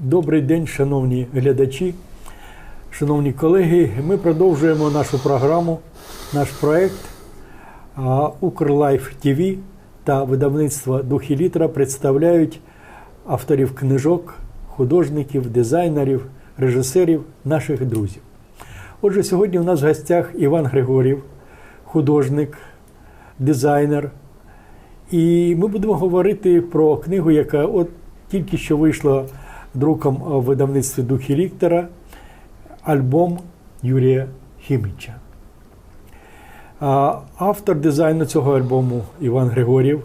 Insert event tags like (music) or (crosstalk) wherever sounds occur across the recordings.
Добрий день, шановні глядачі, шановні колеги. Ми продовжуємо нашу програму, наш проект Укрлайф ТВ та видавництво Духі Літера представляють авторів книжок, художників, дизайнерів, режисерів, наших друзів. Отже, сьогодні у нас в гостях Іван Григорів, художник, дизайнер. І ми будемо говорити про книгу, яка от тільки що вийшла друком в видавництві Духі Ліктора, альбом Юрія Хіміча. Автор дизайну цього альбому Іван Григорів.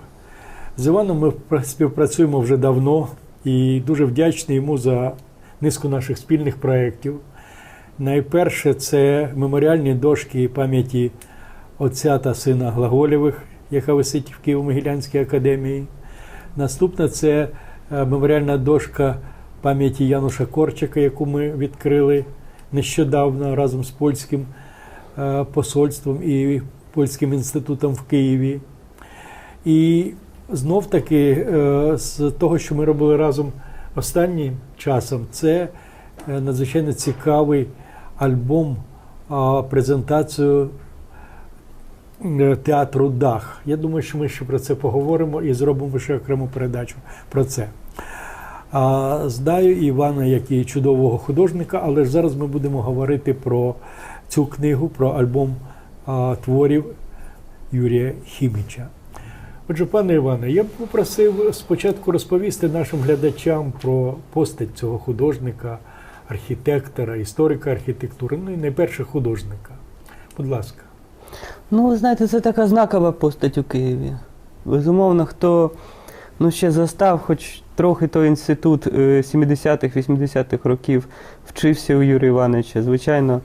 З Іваном ми співпрацюємо вже давно і дуже вдячний йому за низку наших спільних проєктів. Найперше це меморіальні дошки пам'яті отця та сина Глаголєвих, яка висить в Києво-Могилянській академії. Наступна це е, меморіальна дошка пам'яті Януша Корчика, яку ми відкрили нещодавно разом з польським е, посольством і польським інститутом в Києві. І знов таки е, з того, що ми робили разом останнім часом, це е, надзвичайно цікавий альбом, презентацію театру Дах. Я думаю, що ми ще про це поговоримо і зробимо ще окрему передачу про це. А, знаю Івана як і чудового художника, але ж зараз ми будемо говорити про цю книгу, про альбом а, творів Юрія Хіміча. Отже, пане Іване, я б попросив спочатку розповісти нашим глядачам про постать цього художника, архітектора, історика архітектури, ну і найперше художника. Будь ласка. Ну, ви знаєте, це така знакова постать у Києві. Безумовно, хто ну, ще застав, хоч трохи той інститут е, 70-х, 80-х років вчився у Юрія Івановича. Звичайно,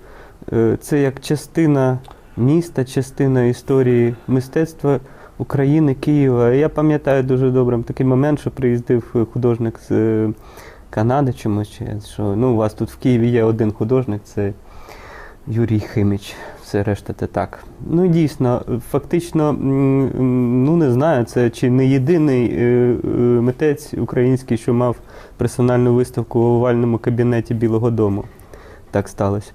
е, це як частина міста, частина історії мистецтва України, Києва. Я пам'ятаю дуже добре такий момент, що приїздив художник з е, Канади чомусь, що ну, у вас тут в Києві є один художник, це Юрій Химіч. Все решта це так. Ну дійсно, фактично, ну не знаю, це чи не єдиний е, е, митець український, що мав персональну виставку в овальному кабінеті Білого Дому. Так сталося.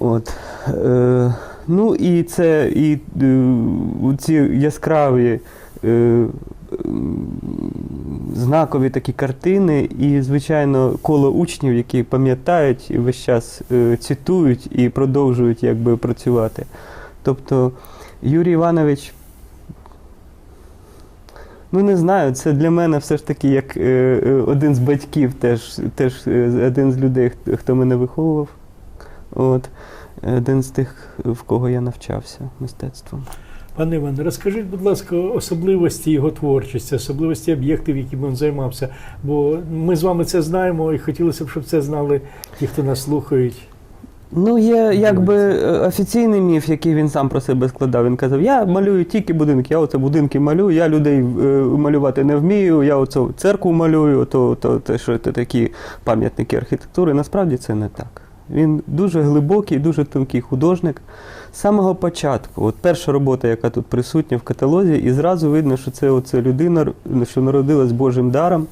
От. Е, ну і це і е, ці яскраві. Е, знакові такі картини, і, звичайно, коло учнів, які пам'ятають і весь час е, цитують і продовжують якби працювати. Тобто Юрій Іванович, ну не знаю, це для мене все ж таки як е, е, один з батьків, теж, теж один з людей, хто мене виховував. От. Один з тих, в кого я навчався мистецтвом. Пане Іване, розкажіть, будь ласка, особливості його творчості, особливості об'єктів, якими він займався. Бо ми з вами це знаємо і хотілося б, щоб це знали ті, хто нас слухають. Ну, є якби е, офіційний міф, який він сам про себе складав. Він казав: я малюю тільки будинки, я оце будинки малюю, я людей е, малювати не вмію, я оцю церкву малюю, то, то те, що це такі пам'ятники архітектури. Насправді це не так. Він дуже глибокий, дуже тонкий художник. З самого початку, от перша робота, яка тут присутня в каталозі, і зразу видно, що це оце людина, що народилась Божим даром.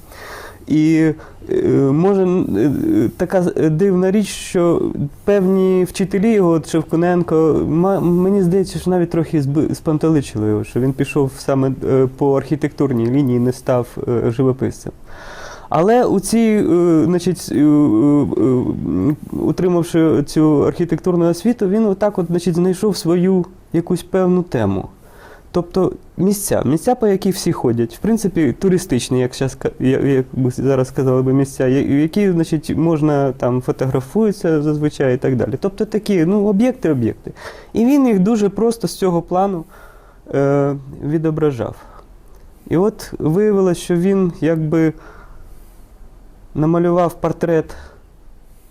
І е, може е, така дивна річ, що певні вчителі його, Шевкуненко, мені здається, що навіть трохи спантеличили його, що він пішов саме е, по архітектурній лінії, не став е, живописцем. Але у цій, е, значить, е, е, утримавши цю архітектурну освіту, він отак от, значить, знайшов свою якусь певну тему. Тобто місця, місця, по яких всі ходять, в принципі, туристичні, як, щас, як зараз сказали би, місця, які, значить, можна там фотографуються зазвичай і так далі. Тобто такі, ну, об'єкти, об'єкти. І він їх дуже просто з цього плану е, відображав. І от виявилось, що він якби намалював портрет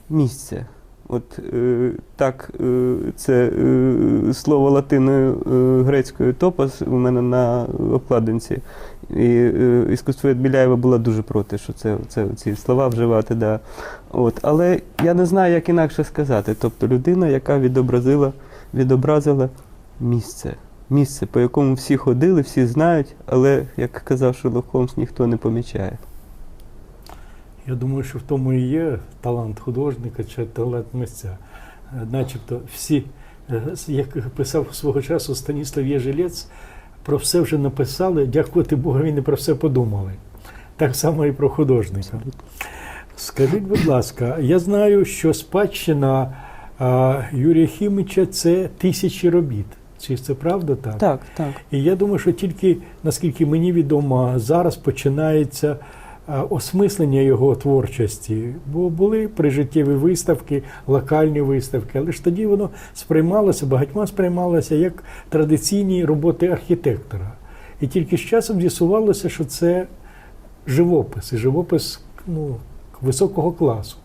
місця. От е, так, е, це е, слово латиною е, грецькою топос у мене на обкладинці. І е, іскусство Біляєва була дуже проти, що це, це ці слова вживати. Да. От, але я не знаю, як інакше сказати. Тобто людина, яка відобразила, відобразила місце. Місце, по якому всі ходили, всі знають, але, як казав Шерлок Холмс, ніхто не помічає. Я думаю, що в тому і є талант художника чи талант митця. Е, Начебто всі, е, як писав свого часу Станіслав Єжилець, про все вже написали, дякувати Богові, не про все подумали. Так само і про художника. Скажіть, будь ласка, я знаю, що спадщина Юрія Хімича це тисячі робіт. Чи це правда так? Так, так. І я думаю, що тільки, наскільки мені відомо, зараз починається осмислення його творчості. Бо були прижиттєві виставки, локальні виставки, але ж тоді воно сприймалося, багатьма сприймалося як традиційні роботи архітектора. І тільки з часом з'ясувалося, що це живопис, і живопис ну, високого класу.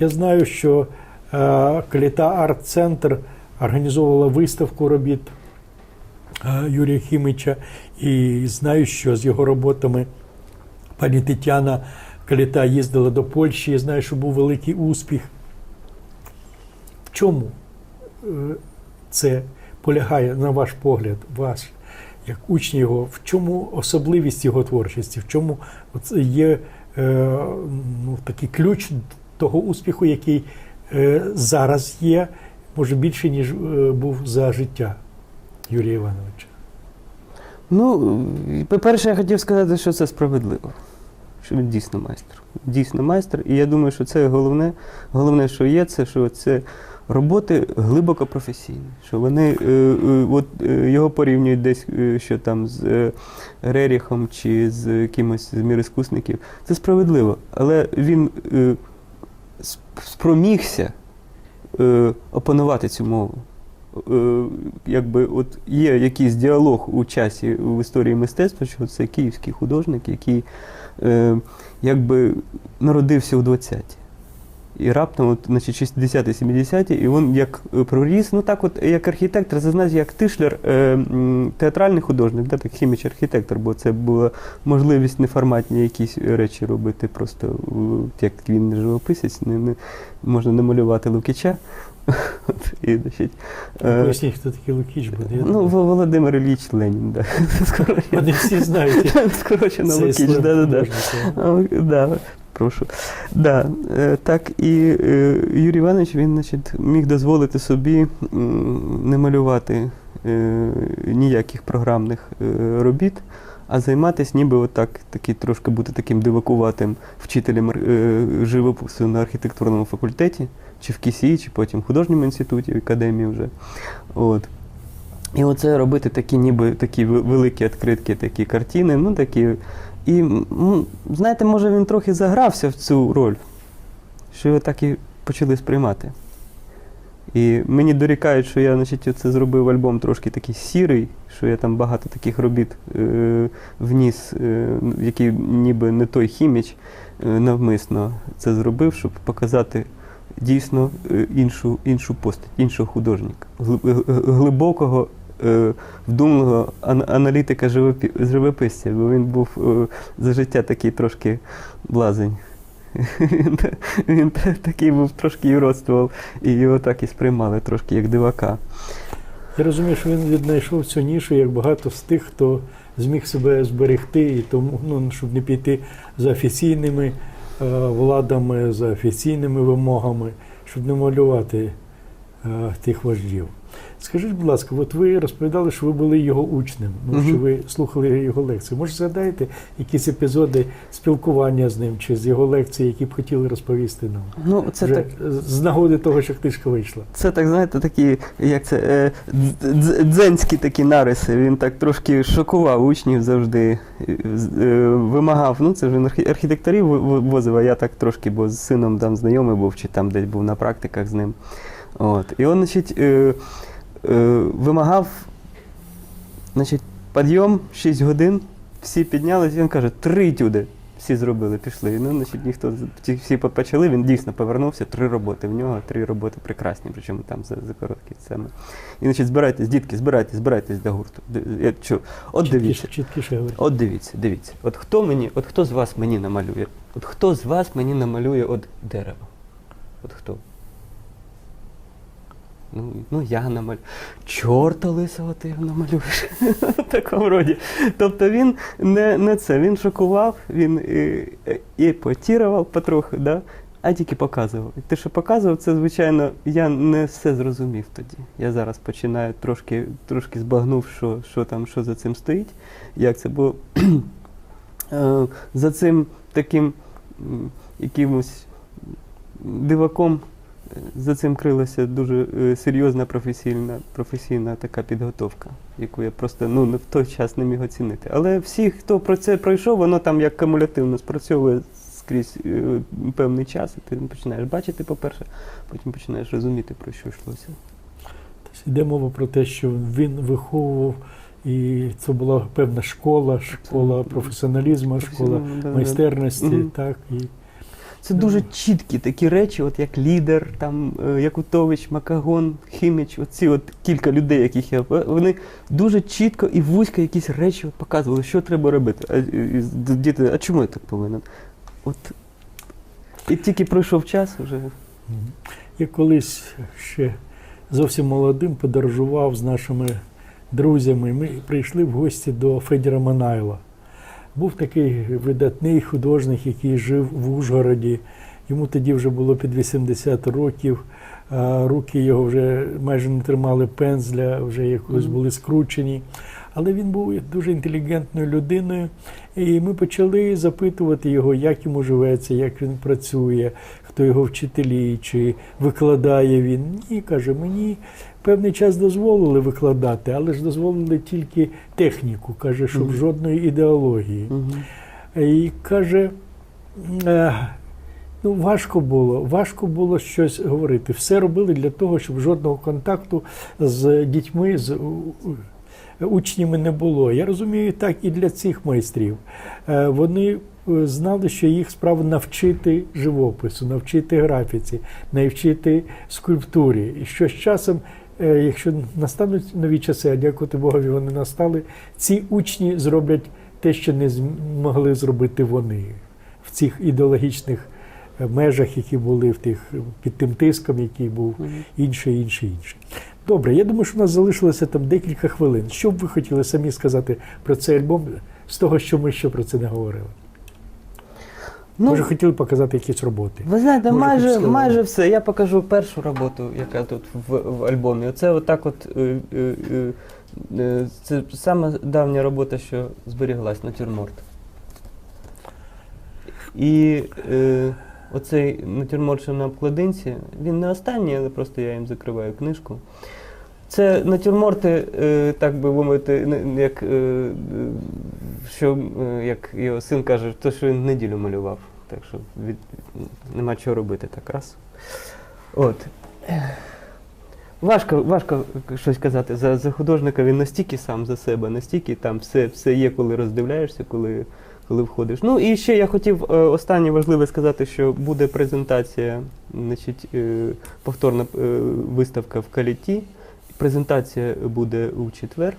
Я знаю, що е, Кліта Арт-центр організовувала виставку робіт е, Юрія Хімича, і знаю, що з його роботами пані Тетяна Каліта їздила до Польщі. Я знаю, що був великий успіх. В чому е, це полягає, на ваш погляд, ваш, як учні його, в чому особливість його творчості, в чому є е, ну, такий ключ того успіху, який е, зараз є, може більше, ніж був за життя Юрія Івановича. Ну, по-перше, я хотів сказати, що це справедливо. Що він дійсно майстер. Дійсно майстер. І я думаю, що це головне, головне, що є, це що це роботи глибоко професійні. Що вони е, е, от, е, його порівнюють десь, е, що там з е, Реріхом чи з кимось з міроскусників. Це справедливо. Але він е, спромігся е, опанувати цю мову. Е, якби от є якийсь діалог у часі в історії мистецтва, що це київський художник, який е, якби народився у 20-ті. І раптом, от, значить, 60-70-ті, і він як е, проріс, ну так, от як архітектор, це як Тишлер, е, театральний художник, да, так хіміч архітектор, бо це була можливість неформатні якісь речі робити, просто як він не живописець, не, не, можна не малювати Лукіча. (laughs) І, значить, е, Поясніть, хто такий Лукіч буде. Ну, Володимир Ілліч Ленін, да. (laughs) Вони всі знають. (laughs) скорочено Лукіч, да, да, да. Прошу. Да, е, так, і е, Юрій Іванович, він, значить, міг дозволити собі не малювати е, ніяких програмних робіт, а займатися ніби отак, такий, трошки бути таким дивакуватим вчителем живопису на архітектурному факультеті, чи в КІСІ, чи потім в художньому інституті, в академії вже. От. І оце робити такі, ніби такі великі відкритки, такі картини, ну такі. І знаєте, може він трохи загрався в цю роль, що його так і почали сприймати. І мені дорікають, що я значить, це зробив альбом трошки такий сірий, що я там багато таких робіт е, вніс, е, який ніби не той хіміч е, навмисно це зробив, щоб показати дійсно е, іншу, іншу постать, іншого художника, г- глибокого, е, вдумливого аналітика живописця, бо він був е, за життя такий трошки блазень. Він, та- він та- такий був трошки юродствував, і його так і сприймали трошки як дивака. Я розумію, що він віднайшов цю нішу, як багато з тих, хто зміг себе зберегти, і тому, ну, щоб не піти за офіційними е, владами, за офіційними вимогами, щоб не малювати тих вождів. Скажіть, будь ласка, от ви розповідали, що ви були його учнем, ну, Мгм. що ви слухали його лекції. Може, згадаєте якісь епізоди спілкування з ним чи з його лекцій, які б хотіли розповісти нам? Ну, це Вже так. з нагоди того, що книжка вийшла. Це так, знаєте, такі, як це, е, дз- дз- дзенські такі нариси. Він так трошки шокував учнів завжди, е, е, вимагав. Ну, це ж він архітекторів возив, а я так трошки, бо з сином там знайомий був, чи там десь був на практиках з ним. От. І він, значить, вимагав, значить, підйом 6 годин, всі піднялись, і він каже, три етюди. Всі зробили, пішли. Ну, значить, ніхто всі почали, він дійсно повернувся, три роботи в нього, три роботи прекрасні, причому там за, за короткі сцени. І значить, збирайтесь, дітки, збирайтесь, збирайтесь до гурту. Я чу. От дивіться. Чіткіше, чіткіше. От дивіться, дивіться. От хто мені, от хто з вас мені намалює? От хто з вас мені намалює от дерево? От хто? Ну, ну я намалюю. Чорта лисого ти намалюєш. В (laughs) такому роді. Тобто він не, не це, він шокував, він і, і потірував потроху, да? а тільки показував. І те, що показував, це, звичайно, я не все зрозумів тоді. Я зараз починаю трошки, трошки збагнув, що, що там, що за цим стоїть, як це, бо (clears throat) е, за цим таким якимось диваком е, за цим крилася дуже е, серйозна професійна, професійна така підготовка, яку я просто ну, в той час не міг оцінити. Але всі, хто про це пройшов, воно там як кумулятивно спрацьовує скрізь е, певний час, і ти починаєш бачити, по-перше, потім починаєш розуміти, про що йшлося. Тобто йде мова про те, що він виховував, і це була певна школа, школа професіоналізму, школа майстерності. Так, і Це дуже чіткі такі речі, от як лідер, там е, Якутович, Макагон, Хіміч, оці от кілька людей, яких я вони дуже чітко і вузько якісь речі от показували, що треба робити. А, діти, а чому я так повинен? От і тільки пройшов час. Мгм. Я колись ще зовсім молодим подорожував з нашими друзями. Ми прийшли в гості до Федіра Манайла. Був такий видатний художник, який жив в Ужгороді. Йому тоді вже було під 80 років. Руки його вже майже не тримали пензля, вже якось були скручені. Але він був дуже інтелігентною людиною, і ми почали запитувати його, як йому живеться, як він працює, хто його вчителі, чи викладає він. Ні, каже, мені певний час дозволили викладати, але ж дозволили тільки техніку, каже, щоб Мгм. жодної ідеології. Угу. І каже, е, ну важко було, важко було щось говорити. Все робили для того, щоб жодного контакту з дітьми, з учнями не було. Я розумію, так і для цих майстрів. Е, Вони знали, що їх справа навчити живопису, навчити графіці, навчити скульптурі. І що з часом, якщо настануть нові часи, а дякувати Богові, вони настали, ці учні зроблять те, що не змогли зробити вони в цих ідеологічних е, межах, які були в тих під тим тиском, який був інше, інше, інше. Добре, я думаю, що у нас залишилося там декілька хвилин. Що б ви хотіли самі сказати про цей альбом з того, що ми ще про це не говорили? Ну, Може, хотіли показати якісь роботи? Ви знаєте, Може, майже, майже все. Я покажу першу роботу, яка тут в, в альбомі. Оце отак от. Е, е, е, це саме давня робота, що зберіглась, натюрморт. І е, оцей натюрморт, що на обкладинці, він не останній, але просто я їм закриваю книжку. Це натюрморти, е, так би мовити, як, е, що, е, як його син каже, то, що він неділю малював. Так що від, нема чого робити так раз. От. Важко, важко щось казати. За, за художника він настільки сам за себе, настільки там все, все є, коли роздивляєшся, коли, коли входиш. Ну і ще я хотів е, останнє важливе сказати, що буде презентація, значить, е, повторна е, виставка в Каліті. Презентація буде у четвер.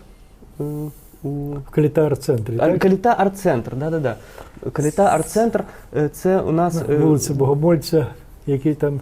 У В Каліта-арт-центрі, а, так? Каліта арт-центр, да, да, да. Каліта арт-центр е, це у нас. Е, вулиця Богомольця, який там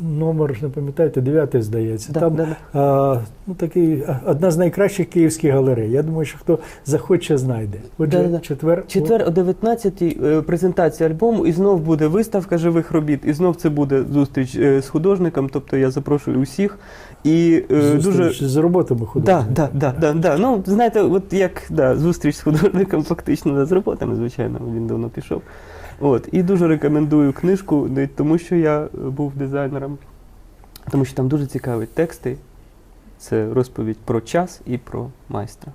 номер, не пам'ятаєте, дев'ятий, здається. Да, там да, да. а, ну, такий, одна з найкращих київських галерей. Я думаю, що хто захоче, знайде. Отже, Да-да-да. четвер. Четвер о 19-й е, презентація альбому, і знов буде виставка живих робіт, і знов це буде зустріч з художником. Тобто я запрошую усіх. І е, дуже з роботами Да, художників. да, да, да, да. Ну, знаєте, от як да, зустріч з художником фактично не з роботами, звичайно, він давно пішов. От, і дуже рекомендую книжку, не тому що я е, був дизайнером, тому що там дуже цікаві тексти. Це розповідь про час і про майстра.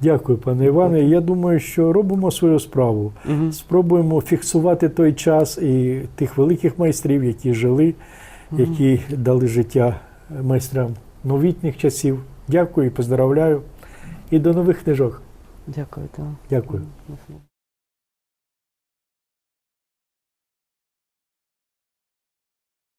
Дякую, пане Іване. Я думаю, що робимо свою справу. Угу. Спробуємо фіксувати той час і тих великих майстрів, які жили, які дали життя майстрам новітніх часів. Дякую і поздравляю. І до нових книжок. Дякую. Дякую.